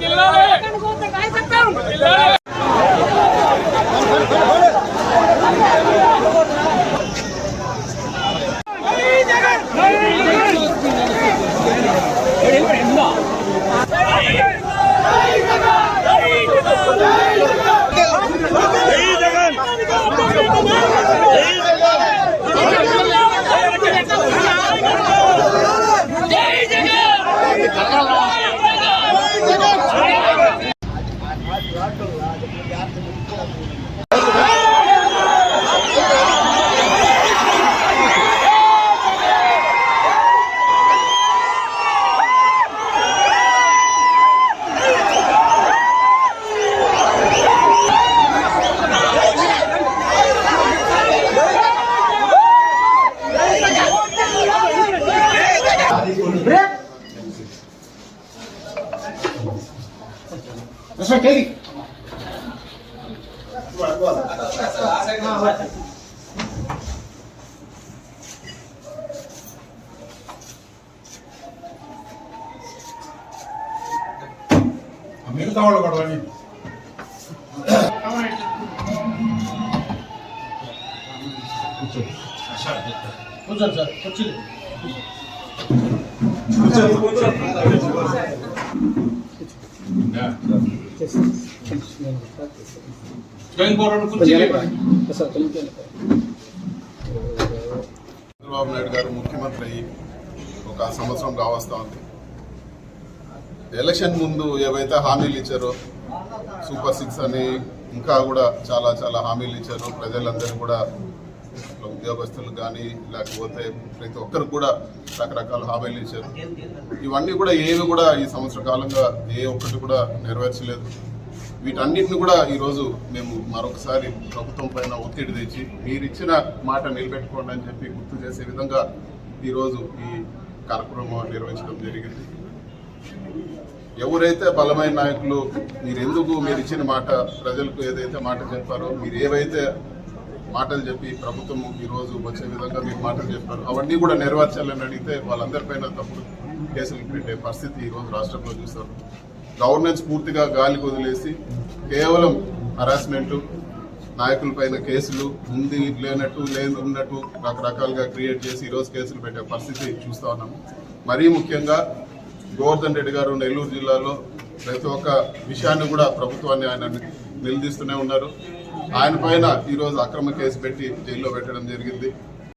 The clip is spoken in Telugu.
Come on. మిగతా వాళ్ళు కూడా రండి. కూర్చోండి సార్ కూర్చోండి జైన్ పౌర్ణమి కూర్చోండి చంద్రబాబు నాయుడు గారు ముఖ్యమంత్రి అయ్యి ఒక సంవత్సరం కావస్తా ఉంది. ఎలక్షన్ ముందు ఏవైతే హామీలు ఇచ్చారో సూపర్ సిక్స్ అని ఇంకా కూడా చాలా చాలా హామీలు ఇచ్చారు. ప్రజలందరూ కూడా ఉద్యోగస్తులు కానీ లేకపోతే ప్రతి ఒక్కరికి కూడా రకరకాల హామీలు ఇచ్చారు. ఇవన్నీ కూడా ఏవి కూడా ఈ సంవత్సర కాలంగా ఏ ఒక్కటి కూడా నెరవేర్చలేదు. వీటన్నిటిని కూడా ఈరోజు మేము మరొకసారి ప్రభుత్వం పైన ఒత్తిడి తెచ్చి మీరు ఇచ్చిన మాట నిలబెట్టుకోండి అని చెప్పి గుర్తు చేసే విధంగా ఈరోజు ఈ కార్యక్రమం నిర్వహించడం జరిగింది. ఎవరైతే బలమైన నాయకులు మీరు ఎందుకు మీరు ఇచ్చిన మాట ప్రజలకు ఏదైతే మాట చెప్పారో మీరు ఏవైతే మాటలు చెప్పి ప్రభుత్వం ఈరోజు వచ్చే విధంగా మీరు మాటలు చెప్పారు. అవన్నీ కూడా నెరవేర్చాలని అడిగితే వాళ్ళందరిపైన తప్పుడు కేసులు పెట్టే పరిస్థితి ఈరోజు రాష్ట్రంలో చూస్తారు. గవర్నెన్స్ పూర్తిగా గాలికి వదిలేసి కేవలం హరాస్మెంటు నాయకుల పైన కేసులు ఉంది లేనట్టు లేదు ఉన్నట్టు రకరకాలుగా క్రియేట్ చేసి ఈరోజు కేసులు పెట్టే పరిస్థితి చూస్తూ ఉన్నాము. మరీ ముఖ్యంగా గోవర్ధన్ రెడ్డి గారు నెల్లూరు జిల్లాలో ప్రతి ఒక్క విషయాన్ని కూడా ప్రభుత్వాన్ని ఆయన నిలదీస్తూనే ఉన్నారు. ఆయన పైన ఈరోజు అక్రమ కేసు పెట్టి జైల్లో పెట్టడం జరిగింది.